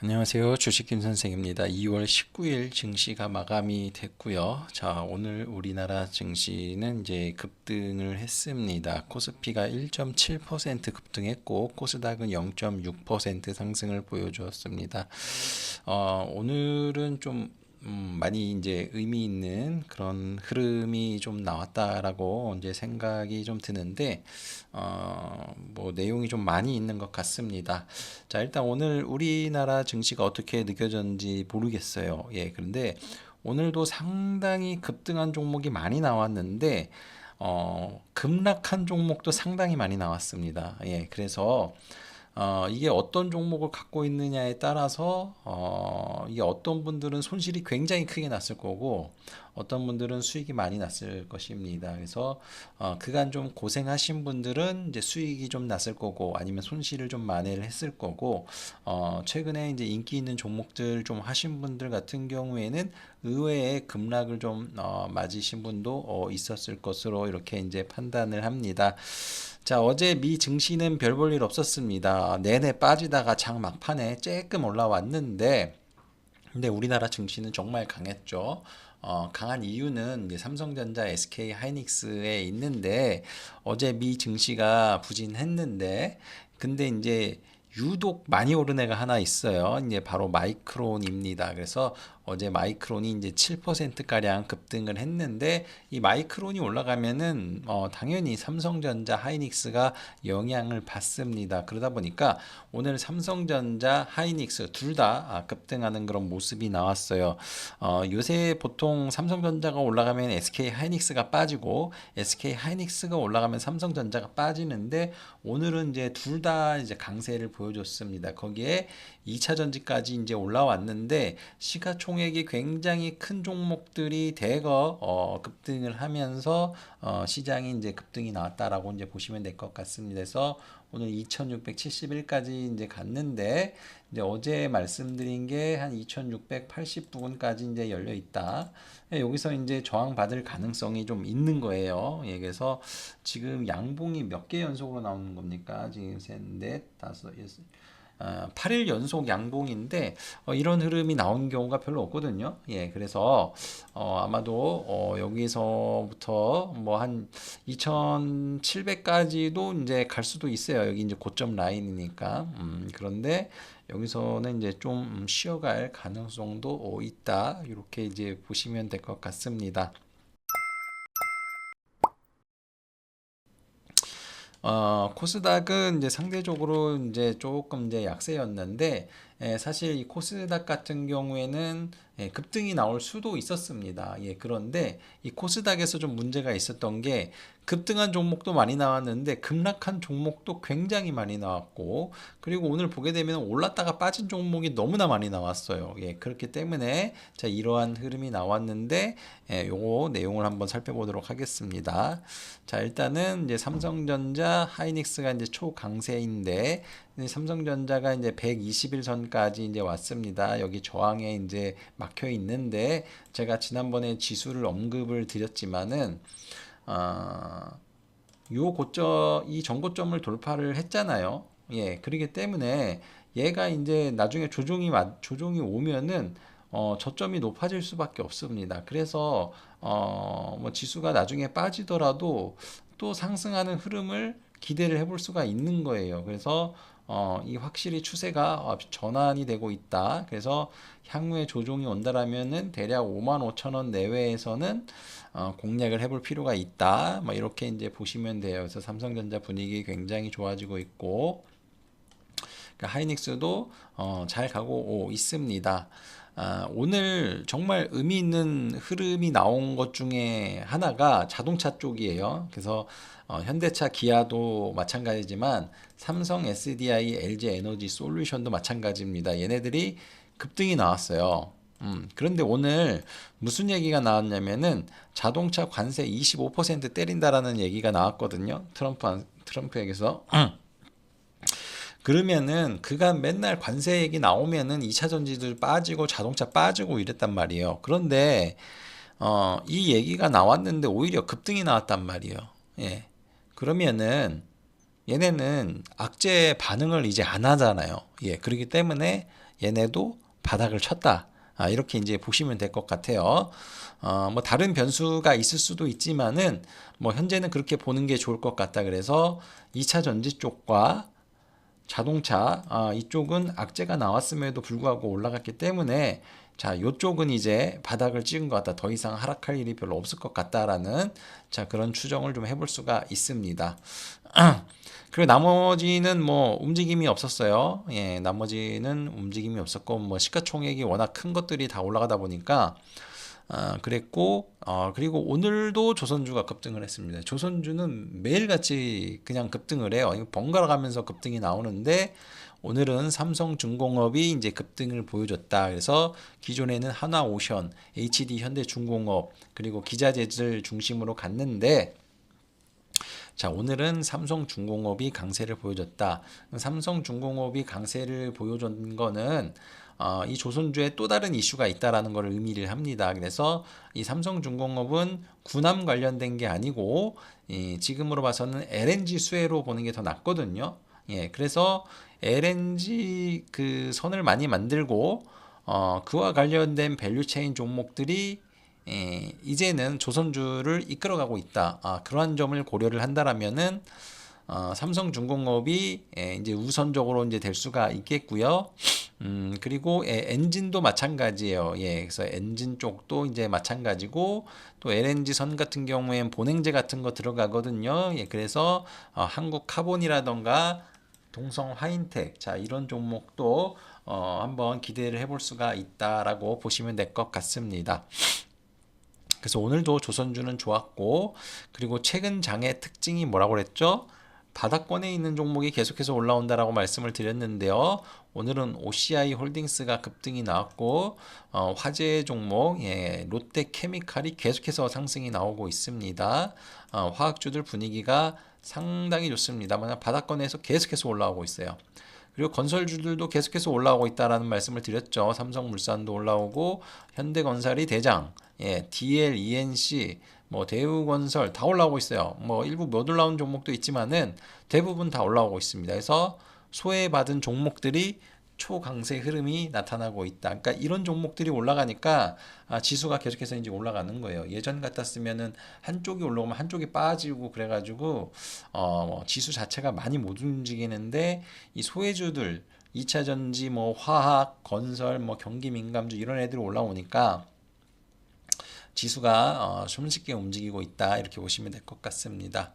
안녕하세요. 주식김 선생입니다. 2월 19일 증시가 마감이 됐고요. 자, 오늘 우리나라 증시는 이제 급등을 했습니다. 코스피가 1.7% 급등했고 코스닥은 0.6% 상승을 보여주었습니다. 어, 오늘은 좀 음, 많이 이제 의미 있는 그런 흐름이 좀 나왔다라고 이제 생각이 좀 드는데, 어, 뭐 내용이 좀 많이 있는 것 같습니다. 자, 일단 오늘 우리나라 증시가 어떻게 느껴졌는지 모르겠어요. 예, 그런데 오늘도 상당히 급등한 종목이 많이 나왔는데, 어, 급락한 종목도 상당히 많이 나왔습니다. 예, 그래서 어, 이게 어떤 종목을 갖고 있느냐에 따라서 어, 이게 어떤 분들은 손실이 굉장히 크게 났을 거고 어떤 분들은 수익이 많이 났을 것입니다. 그래서 어, 그간 좀 고생하신 분들은 이제 수익이 좀 났을 거고 아니면 손실을 좀 만회를 했을 거고 어, 최근에 이제 인기 있는 종목들 좀 하신 분들 같은 경우에는 의외의 급락을 좀 어, 맞으신 분도 어, 있었을 것으로 이렇게 이제 판단을 합니다. 자, 어제 미 증시는 별 볼 일 없었습니다. 내내 빠지다가 장 막판에 쬐끔 올라왔는데, 근데 우리나라 증시는 정말 강했죠. 어, 강한 이유는 삼성전자, SK 하이닉스에 있는데, 어제 미 증시가 부진했는데, 근데 이제 유독 많이 오른 애가 하나 있어요. 이제 바로 마이크론입니다. 그래서 어제 마이크론이 이제 7%가량 급등을 했는데 이 마이크론이 올라가면은 어 당연히 삼성전자, 하이닉스가 영향을 받습니다. 그러다 보니까 오늘 삼성전자, 하이닉스 둘다 아, 급등하는 그런 모습이 나왔어요. 어 요새 보통 삼성전자가 올라가면 SK 하이닉스가 빠지고 SK 하이닉스가 올라가면 삼성전자가 빠지는데 오늘은 이제 둘 다 이제 강세를 보여줬습니다. 거기에 2차 전지까지 이제 올라왔는데 시가총 액이 굉장히 큰 종목들이 대거 어, 급등을 하면서 어, 시장이 이제 급등이 나왔다라고 이제 보시면 될 것 같습니다. 그래서 오늘 2671까지 이제 갔는데 이제 어제 말씀드린 게 한 2680 부근까지 이제 열려 있다. 예, 여기서 이제 저항 받을 가능성이 좀 있는 거예요. 예, 그래서 지금 양봉이 몇 개 연속으로 나오는 겁니까? 지금 셋, 넷, 다섯, 여섯. 어, 8일 연속 양봉인데 어, 이런 흐름이 나온 경우가 별로 없거든요. 예, 그래서 어, 아마도 어, 여기서부터 뭐 한 2,700까지도 이제 갈 수도 있어요. 여기 이제 고점 라인이니까. 음, 그런데 여기서는 이제 좀 쉬어갈 가능성도 있다. 이렇게 이제 보시면 될 것 같습니다. 어, 코스닥은 이제 상대적으로 이제 조금 이제 약세였는데, 예, 사실 이 코스닥 같은 경우에는 예, 급등이 나올 수도 있었습니다. 예, 그런데 이 코스닥에서 좀 문제가 있었던 게 급등한 종목도 많이 나왔는데 급락한 종목도 굉장히 많이 나왔고 그리고 오늘 보게 되면 올랐다가 빠진 종목이 너무나 많이 나왔어요. 예, 그렇기 때문에 자 이러한 흐름이 나왔는데 예, 요거 내용을 한번 살펴보도록 하겠습니다. 자 일단은 이제 삼성전자, 하이닉스가 이제 초강세인데 삼성전자가 이제 121선까지 이제 왔습니다. 여기 저항에 이제 막혀 있는데 제가 지난번에 지수를 언급을 드렸지만은 어, 요 고점 이 전고점을 돌파를 했잖아요. 예, 그렇기 때문에 얘가 이제 나중에 조종이 조종이 오면은 어, 저점이 높아질 수밖에 없습니다. 그래서 어, 뭐 지수가 나중에 빠지더라도 또 상승하는 흐름을 기대를 해볼 수가 있는 거예요. 그래서 어, 이 확실히 추세가 전환이 되고 있다. 그래서 향후에 조종이 온다라면은 대략 5만 5천 원 내외에서는 어, 공략을 해볼 필요가 있다. 뭐 이렇게 이제 보시면 돼요. 그래서 삼성전자 분위기 굉장히 좋아지고 있고 그러니까 하이닉스도 어, 잘 가고 있습니다. 아, 오늘 정말 의미 있는 흐름이 나온 것 중에 하나가 자동차 쪽이에요. 그래서 어, 현대차, 기아도 마찬가지지만 삼성, SDI, LG 에너지 솔루션도 마찬가지입니다. 얘네들이 급등이 나왔어요. 음, 그런데 오늘 무슨 얘기가 나왔냐면은 자동차 관세 25% 때린다라는 얘기가 나왔거든요. 트럼프 트럼프에게서. 그러면은 그간 맨날 관세 얘기 나오면은 2차 전지들 빠지고 자동차 빠지고 이랬단 말이에요. 그런데 어, 이 얘기가 나왔는데 오히려 급등이 나왔단 말이에요. 예. 그러면은 얘네는 악재 반응을 이제 안 하잖아요. 예. 그렇기 때문에 얘네도 바닥을 쳤다. 아, 이렇게 이제 보시면 될 것 같아요. 어, 뭐 다른 변수가 있을 수도 있지만은 뭐 현재는 그렇게 보는 게 좋을 것 같다. 그래서 2차 전지 쪽과 자동차 아, 이쪽은 악재가 나왔음에도 불구하고 올라갔기 때문에 자 이쪽은 이제 바닥을 찍은 것 같다. 더 이상 하락할 일이 별로 없을 것 같다라는 자 그런 추정을 좀 해볼 수가 있습니다. 그리고 나머지는 뭐 움직임이 없었어요. 예, 나머지는 움직임이 없었고 뭐 시가총액이 워낙 큰 것들이 다 올라가다 보니까 어, 그랬고 어, 그리고 오늘도 조선주가 급등을 했습니다. 조선주는 매일같이 그냥 급등을 해요. 번갈아 가면서 급등이 나오는데 오늘은 삼성중공업이 이제 급등을 보여줬다. 그래서 기존에는 하나오션, HD 현대중공업 그리고 기자재들 중심으로 갔는데 자, 오늘은 삼성중공업이 강세를 보여줬다. 삼성중공업이 강세를 보여준 거는 어, 이 조선주에 또 다른 이슈가 있다라는 것을 의미를 합니다. 그래서 이 삼성중공업은 군함 관련된 게 아니고 이 지금으로 봐서는 LNG 수혜로 보는 게 더 낫거든요. 예, 그래서 LNG 그 선을 많이 만들고 어, 그와 관련된 밸류체인 종목들이 예, 이제는 조선주를 이끌어가고 있다. 아, 그러한 점을 고려를 한다라면은 어, 삼성중공업이 예, 이제 우선적으로 이제 될 수가 있겠고요. 음, 그리고 예, 엔진도 마찬가지예요. 예, 그래서 엔진 쪽도 이제 마찬가지고 또 LNG 선 같은 경우엔 본행제 같은 거 들어가거든요. 예, 그래서 어, 한국 카본이라던가 동성 화인텍 자 이런 종목도 어, 한번 기대를 해볼 수가 있다라고 보시면 될 것 같습니다. 그래서 오늘도 조선주는 좋았고 그리고 최근 장의 특징이 뭐라고 그랬죠? 바닥권에 있는 종목이 계속해서 올라온다라고 말씀을 드렸는데요. 오늘은 OCI 홀딩스가 급등이 나왔고 어, 화재 종목 예, 롯데 케미칼이 계속해서 상승이 나오고 있습니다. 어, 화학주들 분위기가 상당히 좋습니다. 만약 바닥권에서 계속해서 올라오고 있어요. 그리고 건설주들도 계속해서 올라오고 있다라는 말씀을 드렸죠. 삼성물산도 올라오고 현대건설이 대장, 예, DL, ENC, 뭐 대우건설 다 올라오고 있어요. 뭐 일부 못 올라온 종목도 있지만은 대부분 다 올라오고 있습니다. 그래서 소외받은 종목들이 초강세 흐름이 나타나고 있다. 그러니까 이런 종목들이 올라가니까 아, 지수가 계속해서 이제 올라가는 거예요. 예전 같았으면은 한쪽이 올라오면 한쪽이 빠지고 그래가지고 어, 뭐 지수 자체가 많이 못 움직이는데 이 소외주들 2차 전지 뭐 화학, 건설, 뭐 경기 민감주 이런 애들이 올라오니까 지수가 어, 손쉽게 움직이고 있다 이렇게 보시면 될 것 같습니다.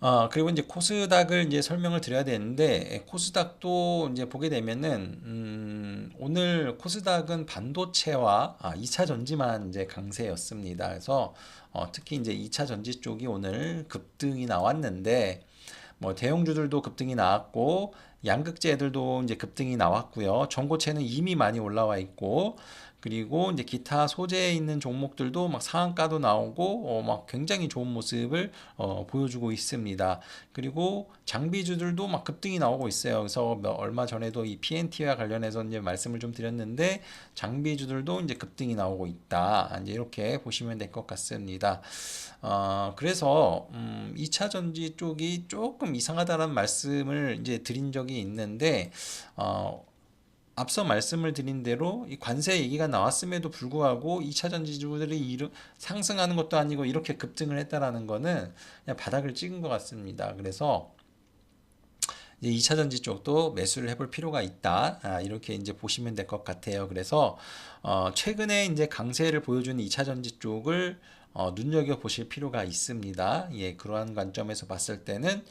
어, 그리고 이제 코스닥을 이제 설명을 드려야 되는데 코스닥도 이제 보게 되면은 음, 오늘 코스닥은 반도체와 아, 2차 전지만 이제 강세였습니다. 그래서 어, 특히 이제 2차 전지 쪽이 오늘 급등이 나왔는데 뭐 대형주들도 급등이 나왔고 양극재들도 이제 급등이 나왔고요. 전고체는 이미 많이 올라와 있고 그리고 이제 기타 소재에 있는 종목들도 막 상한가도 나오고 어, 막 굉장히 좋은 모습을 어, 보여주고 있습니다. 그리고 장비주들도 막 급등이 나오고 있어요. 그래서 얼마 전에도 이 PNT와 관련해서 이제 말씀을 좀 드렸는데 장비주들도 이제 급등이 나오고 있다. 이제 이렇게 보시면 될 것 같습니다. 어, 그래서 음, 2차 전지 쪽이 조금 이상하다는 말씀을 이제 드린 적이 있는데 어, 앞서 말씀을 드린 대로 이 관세 얘기가 나왔음에도 불구하고 2차 전지주들이 상승하는 것도 아니고 이렇게 급등을 했다라는 거는 그냥 바닥을 찍은 것 같습니다. 그래서 이제 2차 전지 쪽도 매수를 해볼 필요가 있다. 아, 이렇게 이제 보시면 될 것 같아요. 그래서 어, 최근에 이제 강세를 보여주는 2차 전지 쪽을 어, 눈여겨 보실 필요가 있습니다. 예, 그러한 관점에서 봤을 때는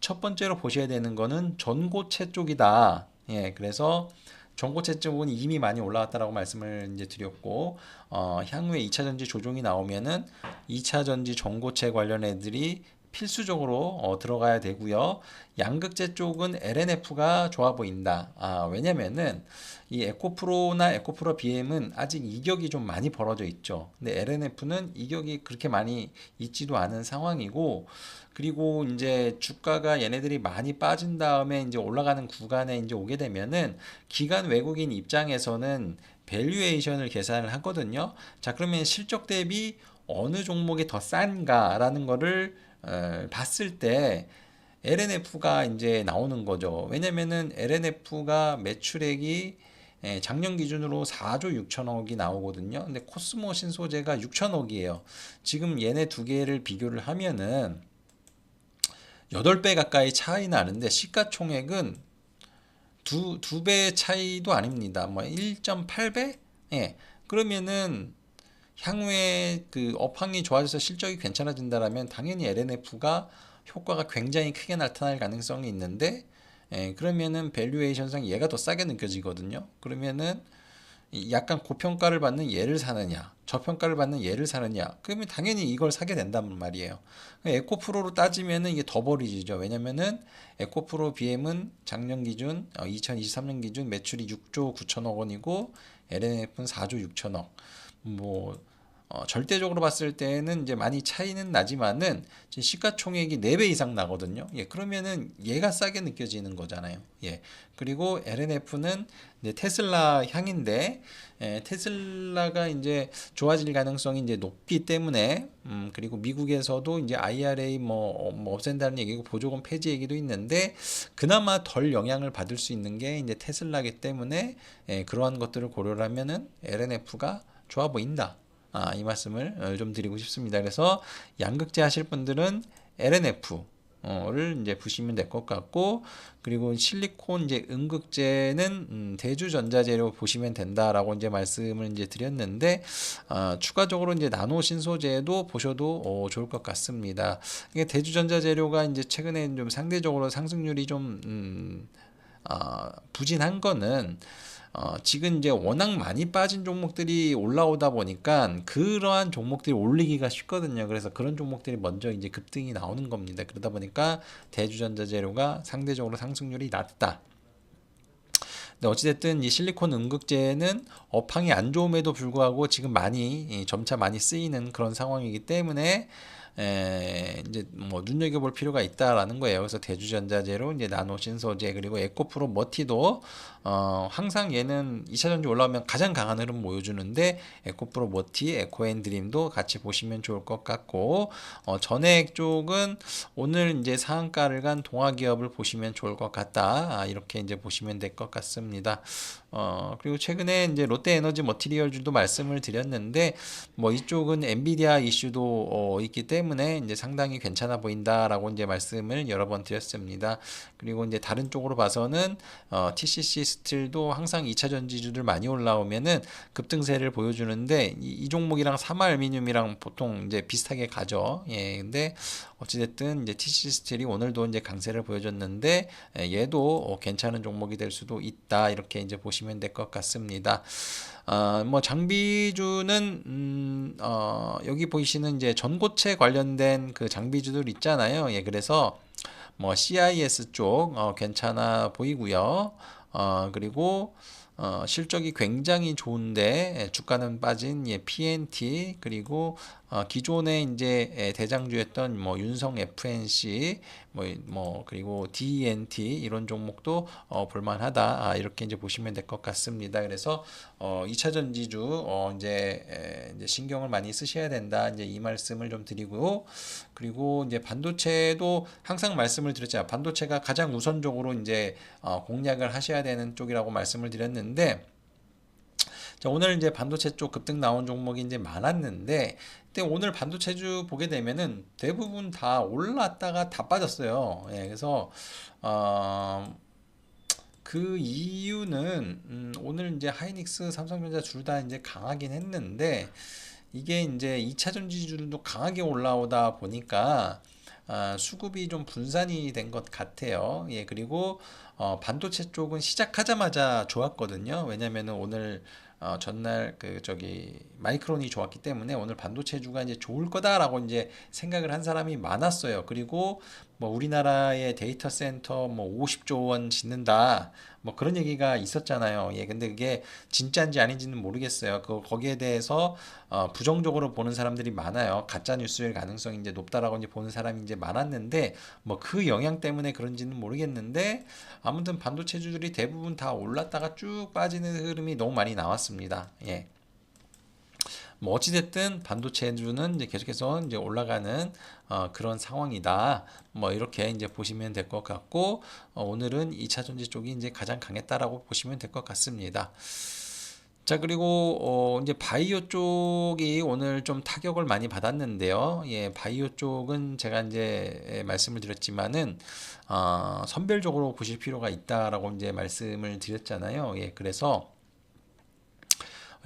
첫 번째로 보셔야 되는 거는 전고체 쪽이다. 예, 그래서 전고체 쪽은 이미 많이 올라왔다라고 말씀을 이제 드렸고 어, 향후에 2차 전지 조정이 나오면은 2차 전지 전고체 관련 애들이 필수적으로 어, 들어가야 되고요. 양극재 쪽은 LNF가 좋아 보인다. 아, 왜냐면은 이 에코프로나 에코프로 BM은 아직 이격이 좀 많이 벌어져 있죠. 근데 LNF는 이격이 그렇게 많이 있지도 않은 상황이고 그리고 이제 주가가 얘네들이 많이 빠진 다음에 이제 올라가는 구간에 이제 오게 되면은 기간 외국인 입장에서는 밸류에이션을 계산을 하거든요. 자, 그러면 실적 대비 어느 종목이 더 싼가라는 거를 어, 봤을 때 LNF가 이제 나오는 거죠. 왜냐면은 LNF가 매출액이 예, 작년 기준으로 4조 6천억이 나오거든요. 근데 코스모 신소재가 6천억이에요. 지금 얘네 두 개를 비교를 하면은 8배 가까이 차이 나는데 시가총액은 두, 두 배 차이도 아닙니다. 뭐 1.8배? 예. 그러면은 향후에 그 업황이 좋아져서 실적이 괜찮아진다라면 당연히 LNF가 효과가 굉장히 크게 나타날 가능성이 있는데 예, 그러면은 밸류에이션상 얘가 더 싸게 느껴지거든요. 그러면은 이 약간 고평가를 받는 얘를 사느냐, 저평가를 받는 얘를 사느냐, 그러면 당연히 이걸 사게 된단 말이에요. 에코프로로 따지면은 이게 더 버리지죠. 왜냐면은 에코프로 BM은 작년 기준, 어, 2023년 기준 매출이 6조 9천억 원이고 LNF는 4조 6천억. 뭐 어, 절대적으로 봤을 때는 이제 많이 차이는 나지만은 시가총액이 4배 이상 나거든요. 예, 그러면은 얘가 싸게 느껴지는 거잖아요. 예. 그리고 LNF는 테슬라 향인데 예, 테슬라가 이제 좋아질 가능성이 이제 높기 때문에 음, 그리고 미국에서도 이제 IRA 뭐, 어, 뭐 없앤다는 얘기고 보조금 폐지 얘기도 있는데 그나마 덜 영향을 받을 수 있는 게 이제 테슬라기 때문에 예, 그러한 것들을 고려하면은 LNF가 좋아 보인다. 아, 이 말씀을 어, 좀 드리고 싶습니다. 그래서 양극재 하실 분들은 LNF 를 이제 보시면 될 것 같고 그리고 실리콘 이제 음극재는 음, 대주전자재로 보시면 된다라고 이제 말씀을 이제 드렸는데 어, 추가적으로 이제 나노 신소재도 보셔도 어, 좋을 것 같습니다. 이게 대주전자 재료가 이제 최근에 좀 상대적으로 상승률이 좀 음, 어, 부진한 거는 어, 지금 이제 워낙 많이 빠진 종목들이 올라오다 보니까 그러한 종목들이 올리기가 쉽거든요. 그래서 그런 종목들이 먼저 이제 급등이 나오는 겁니다. 그러다 보니까 대주전자 재료가 상대적으로 상승률이 낮다. 근데 어찌됐든 이 실리콘 음극재는 업황이 안 좋음에도 불구하고 지금 많이 점차 많이 쓰이는 그런 상황이기 때문에 에, 이제 뭐 눈여겨볼 필요가 있다라는 거예요. 그래서 대주전자재로 이제 나노 신소재 그리고 에코프로 머티도 어, 항상 얘는 2차 전지 올라오면 가장 강한 흐름 보여주는데 에코프로 머티, 에코앤드림도 같이 보시면 좋을 것 같고 어, 전액 쪽은 오늘 이제 상한가를 간 동화기업을 보시면 좋을 것 같다. 아, 이렇게 이제 보시면 될 것 같습니다. 어, 그리고 최근에 이제 롯데에너지 머티리얼즈도 말씀을 드렸는데 뭐 이쪽은 엔비디아 이슈도 어, 있기 때문에 이제 상당히 괜찮아 보인다라고 이제 말씀을 여러 번 드렸습니다. 그리고 이제 다른 쪽으로 봐서는 어, TCC 스틸도 항상 2차 전지주들 많이 올라오면은 급등세를 보여주는데 이, 이 종목이랑 사마 알미늄이랑 보통 이제 비슷하게 가죠. 예, 근데 어찌됐든 이제 TCC 스틸이 오늘도 이제 강세를 보여줬는데 예, 얘도 어, 괜찮은 종목이 될 수도 있다 이렇게 이제 보시면 될 것 같습니다. 어, 뭐 장비주는 음, 어, 여기 보이시는 이제 전고체 관련된 그 장비주들 있잖아요. 예, 그래서 뭐 CIS 쪽 어, 괜찮아 보이고요. 어, 그리고 어, 실적이 굉장히 좋은데 주가는 빠진 예, PNT 그리고 어, 기존에 이제 예, 대장주였던 뭐 윤성 FNC 뭐, 뭐 그리고 DNT 이런 종목도 어, 볼만하다 아, 이렇게 이제 보시면 될 것 같습니다. 그래서 어, 2차 전지주 어, 이제, 에, 이제 신경을 많이 쓰셔야 된다 이제 이 말씀을 좀 드리고 그리고 이제 반도체도 항상 말씀을 드렸잖아요. 반도체가 가장 우선적으로 이제 어, 공략을 하셔야 되는 쪽이라고 말씀을 드렸는데. 자, 오늘 이제 반도체 쪽 급등 나온 종목이 이제 많았는데, 근데 오늘 반도체주 보게 되면은 대부분 다 올랐다가 다 빠졌어요. 예, 그래서, 어, 그 이유는, 음, 오늘 이제 하이닉스, 삼성전자 둘 다 이제 강하긴 했는데, 이게 이제 2차 전지주들도 강하게 올라오다 보니까, 아, 수급이 좀 분산이 된 것 같아요. 예, 그리고 어, 반도체 쪽은 시작하자마자 좋았거든요. 왜냐면은 오늘 어, 전날 그 저기 마이크론이 좋았기 때문에 오늘 반도체주가 이제 좋을 거다라고 이제 생각을 한 사람이 많았어요. 그리고 뭐 우리나라의 데이터 센터 뭐 50조 원 짓는다. 뭐 그런 얘기가 있었잖아요. 예, 근데 그게 진짜인지 아닌지는 모르겠어요. 그 거기에 대해서 어, 부정적으로 보는 사람들이 많아요. 가짜 뉴스일 가능성이 이제 높다라고 이제 보는 사람이 이제 많았는데 뭐 그 영향 때문에 그런지는 모르겠는데 아무튼 반도체주들이 대부분 다 올랐다가 쭉 빠지는 흐름이 너무 많이 나왔습니다. 예. 뭐 어찌됐든 반도체주는 이제 계속해서 이제 올라가는 어, 그런 상황이다. 뭐 이렇게 이제 보시면 될 것 같고 어, 오늘은 2차 전지 쪽이 이제 가장 강했다라고 보시면 될 것 같습니다. 자 그리고 어 이제 바이오 쪽이 오늘 좀 타격을 많이 받았는데요. 예, 바이오 쪽은 제가 이제 예, 말씀을 드렸지만은 어, 선별적으로 보실 필요가 있다라고 이제 말씀을 드렸잖아요. 예, 그래서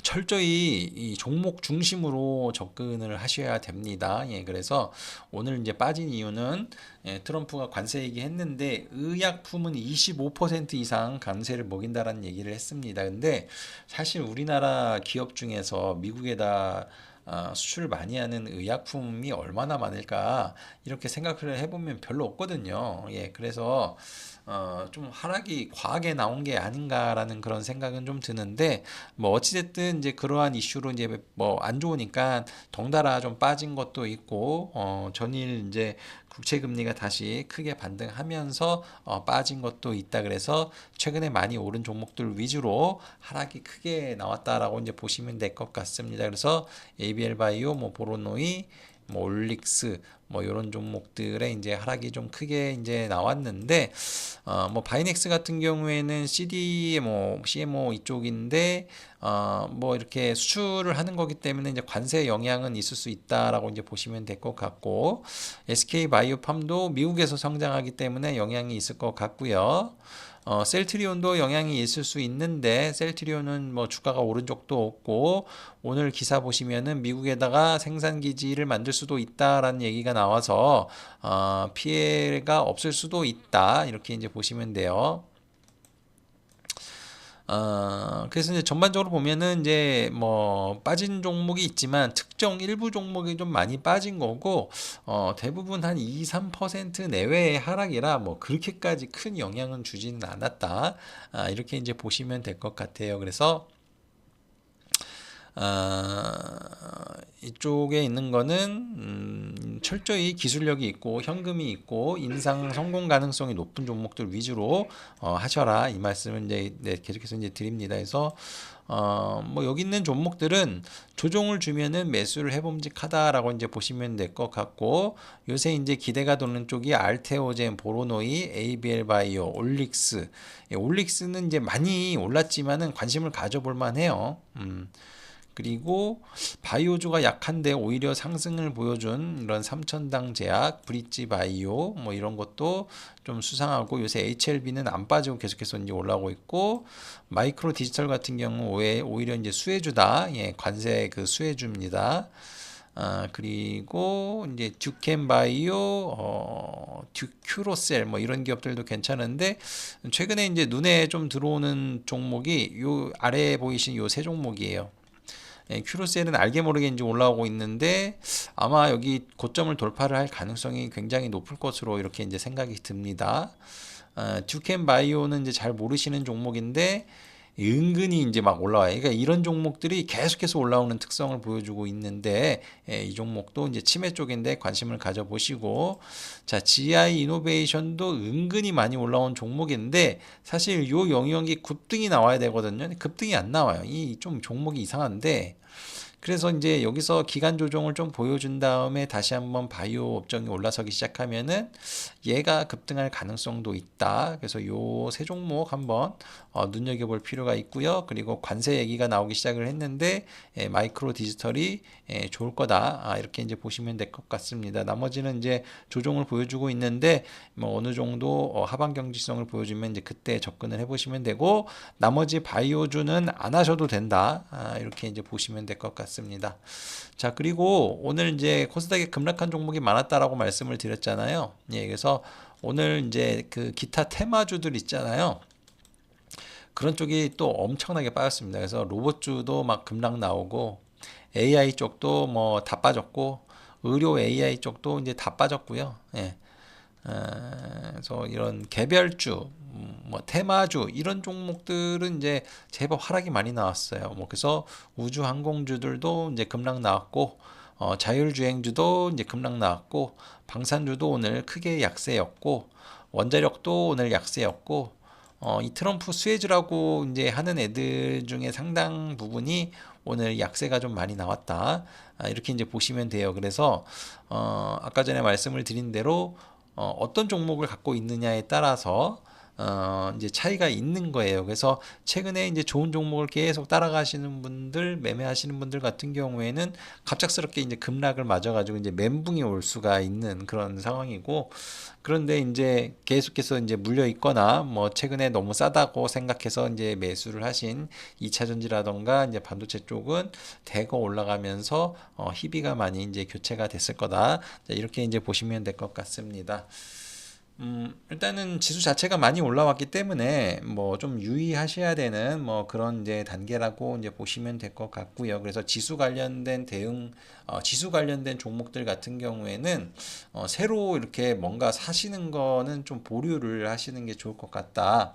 철저히 이 종목 중심으로 접근을 하셔야 됩니다. 예, 그래서 오늘 이제 빠진 이유는 예, 트럼프가 관세 얘기했는데 의약품은 25% 이상 관세를 먹인다라는 얘기를 했습니다. 근데 사실 우리나라 기업 중에서 미국에다 어, 수출을 많이 하는 의약품이 얼마나 많을까 이렇게 생각을 해보면 별로 없거든요. 예, 그래서 어, 좀 하락이 과하게 나온 게 아닌가라는 그런 생각은 좀 드는데 뭐 어찌됐든 이제 그러한 이슈로 이제 뭐 안 좋으니까 덩달아 좀 빠진 것도 있고 어, 전일 이제 국채 금리가 다시 크게 반등하면서 어, 빠진 것도 있다 그래서 최근에 많이 오른 종목들 위주로 하락이 크게 나왔다라고 이제 보시면 될 것 같습니다. 그래서 ABL 바이오, 뭐 보로노이, 뭐 올릭스 뭐 이런 종목들의 이제 하락이 좀 크게 이제 나왔는데 어뭐 바이넥스 같은 경우에는 CD 뭐 CMO 이쪽인데 어뭐 이렇게 수출을 하는 거기 때문에 이제 관세 영향은 있을 수 있다라고 이제 보시면 될 것 같고 SK 바이오팜도 미국에서 성장하기 때문에 영향이 있을 것 같고요. 어, 셀트리온도 영향이 있을 수 있는데 셀트리온은 뭐 주가가 오른 적도 없고 오늘 기사 보시면은 미국에다가 생산 기지를 만들 수도 있다라는 얘기가 나와서 어, 피해가 없을 수도 있다 이렇게 이제 보시면 돼요. 어, 그래서 이제 전반적으로 보면은 이제 뭐 빠진 종목이 있지만 특정 일부 종목이 좀 많이 빠진 거고 어, 대부분 한 2, 3% 내외의 하락이라 뭐 그렇게까지 큰 영향은 주지는 않았다. 아, 이렇게 이제 보시면 될 것 같아요. 그래서 어, 이쪽에 있는 거는 음, 철저히 기술력이 있고 현금이 있고 인상 성공 가능성이 높은 종목들 위주로 어, 하셔라 이 말씀을 이제 네, 계속해서 이제 드립니다. 그래서 어, 뭐 여기 있는 종목들은 조정을 주면은 매수를 해봄직하다라고 이제 보시면 될 것 같고 요새 이제 기대가 도는 쪽이 알테오젠, 보로노이, ABL 바이오, 올릭스. 예, 올릭스는 이제 많이 올랐지만은 관심을 가져볼 만해요. 음. 그리고 바이오주가 약한데 오히려 상승을 보여준 이런 삼천당 제약, 브릿지 바이오 뭐 이런 것도 좀 수상하고 요새 HLB는 안 빠지고 계속해서 이제 올라오고 있고 마이크로 디지털 같은 경우 오히려 이제 수혜주다. 예, 관세 그 수혜주입니다. 아, 그리고 이제 듀켄 바이오, 어, 듀큐로셀 뭐 이런 기업들도 괜찮은데 최근에 이제 눈에 좀 들어오는 종목이 요 아래에 보이신 요 세 종목이에요. 예, 큐로셀은 알게 모르게 이제 올라오고 있는데 아마 여기 고점을 돌파를 할 가능성이 굉장히 높을 것으로 이렇게 이제 생각이 듭니다. 어, 듀켄 바이오는 이제 잘 모르시는 종목인데 은근히 이제 막 올라와요. 그러니까 이런 종목들이 계속해서 올라오는 특성을 보여주고 있는데 예, 이 종목도 이제 치매 쪽인데 관심을 가져보시고 자 GI 이노베이션도 은근히 많이 올라온 종목인데 사실 요 영역이 급등이 나와야 되거든요. 급등이 안 나와요. 이 좀 종목이 이상한데 그래서 이제 여기서 기간 조정을 좀 보여준 다음에 다시 한번 바이오 업종이 올라서기 시작하면은 얘가 급등할 가능성도 있다. 그래서 요 세 종목 한번 어, 눈여겨볼 필요가 있고요. 그리고 관세 얘기가 나오기 시작을 했는데 예, 마이크로 디지털이 예, 좋을 거다. 아, 이렇게 이제 보시면 될 것 같습니다. 나머지는 이제 조정을 보여주고 있는데 뭐 어느 정도 어, 하반 경직성을 보여주면 이제 그때 접근을 해보시면 되고 나머지 바이오주는 안 하셔도 된다. 아, 이렇게 이제 보시면 될 것 같습니다. 자 그리고 오늘 이제 코스닥에 급락한 종목이 많았다라고 말씀을 드렸잖아요. 예, 그래서 오늘 이제 그 기타 테마주들 있잖아요. 그런 쪽이 또 엄청나게 빠졌습니다. 그래서 로봇주도 막 급락 나오고 AI 쪽도 뭐 다 빠졌고 의료 AI 쪽도 이제 다 빠졌고요. 예. 어, 그래서 이런 개별주, 음, 뭐 테마주 이런 종목들은 이제 제법 하락이 많이 나왔어요. 뭐 그래서 우주 항공주들도 이제 급락 나왔고 어, 자율주행주도 이제 급락 나왔고 방산주도 오늘 크게 약세였고 원자력도 오늘 약세였고 어, 이 트럼프 수혜주라고 이제 하는 애들 중에 상당 부분이 오늘 약세가 좀 많이 나왔다. 아, 이렇게 이제 보시면 돼요. 그래서 어, 아까 전에 말씀을 드린 대로 어, 어떤 종목을 갖고 있느냐에 따라서 어, 이제 차이가 있는 거예요. 그래서 최근에 이제 좋은 종목을 계속 따라가시는 분들, 매매하시는 분들 같은 경우에는 갑작스럽게 이제 급락을 맞아가지고 이제 멘붕이 올 수가 있는 그런 상황이고, 그런데 이제 계속해서 이제 물려 있거나 뭐 최근에 너무 싸다고 생각해서 이제 매수를 하신 2차 전지라던가 이제 반도체 쪽은 대거 올라가면서 어, 희비가 많이 이제 교체가 됐을 거다. 자, 이렇게 이제 보시면 될 것 같습니다. 음, 일단은 지수 자체가 많이 올라왔기 때문에 뭐 좀 유의하셔야 되는 뭐 그런 이제 단계라고 이제 보시면 될 것 같고요. 그래서 지수 관련된 대응, 어, 지수 관련된 종목들 같은 경우에는 어, 새로 이렇게 뭔가 사시는 거는 좀 보류를 하시는 게 좋을 것 같다.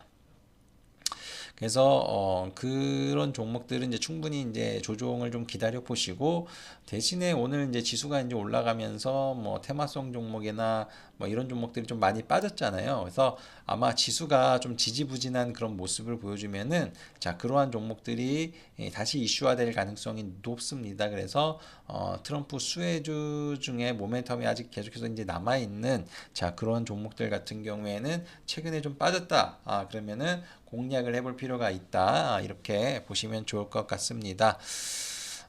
그래서 어 그런 종목들은 이제 충분히 이제 조정을 좀 기다려 보시고 대신에 오늘 이제 지수가 이제 올라가면서 뭐 테마성 종목이나 뭐 이런 종목들이 좀 많이 빠졌잖아요. 그래서 아마 지수가 좀 지지부진한 그런 모습을 보여주면은 자 그러한 종목들이 예, 다시 이슈화될 가능성이 높습니다. 그래서 어 트럼프 수혜주 중에 모멘텀이 아직 계속해서 이제 남아 있는 자 그런 종목들 같은 경우에는 최근에 좀 빠졌다. 아 그러면은 공략을 해볼 필요가 있다. 아, 이렇게 보시면 좋을 것 같습니다.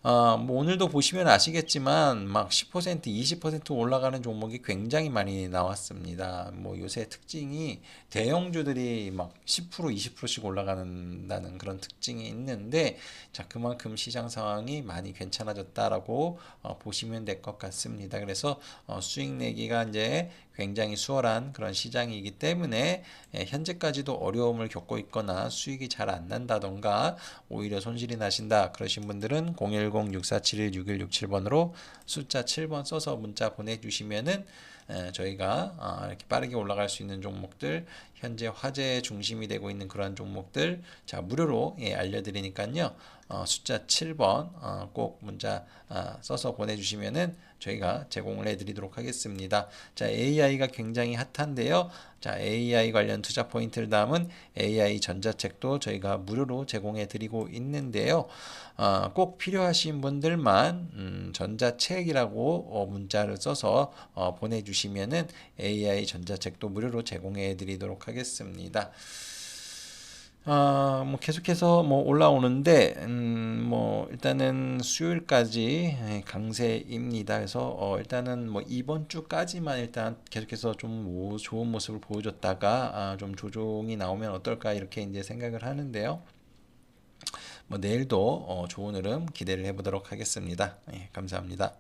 어, 뭐 오늘도 보시면 아시겠지만 막 10% 20% 올라가는 종목이 굉장히 많이 나왔습니다. 뭐 요새 특징이 대형주들이 막 10% 20%씩 올라가는다는 그런 특징이 있는데 자 그만큼 시장 상황이 많이 괜찮아졌다라고 어, 보시면 될 것 같습니다. 그래서 어, 수익 내기가 이제 굉장히 수월한 그런 시장이기 때문에 예, 현재까지도 어려움을 겪고 있거나 수익이 잘 안 난다던가 오히려 손실이 나신다 그러신 분들은 010-6471-6167번으로 숫자 7번 써서 문자 보내주시면은 에, 저희가 어, 이렇게 빠르게 올라갈 수 있는 종목들 현재 화제 중심이 되고 있는 그러한 종목들 자 무료로 예, 알려드리니까요. 어, 숫자 7번 어, 꼭 문자 아, 써서 보내주시면은 저희가 제공을 해드리도록 하겠습니다. 자 AI가 굉장히 핫한데요. 자 AI 관련 투자 포인트를 담은 AI 전자책도 저희가 무료로 제공해 드리고 있는데요. 어, 꼭 필요하신 분들만 음, 전자책이라고 어, 문자를 써서 어, 보내주시면은 AI 전자책도 무료로 제공해 드리도록 하겠습니다. 아, 뭐 계속해서 뭐 올라오는데 음, 뭐 일단은 수요일까지 예, 강세입니다. 그래서 어, 일단은 뭐 이번 주까지만 일단 계속해서 좀 모- 좋은 모습을 보여줬다가 아, 좀 조정이 나오면 어떨까 이렇게 이제 생각을 하는데요. 뭐 내일도 어, 좋은 흐름 기대를 해보도록 하겠습니다. 예, 감사합니다.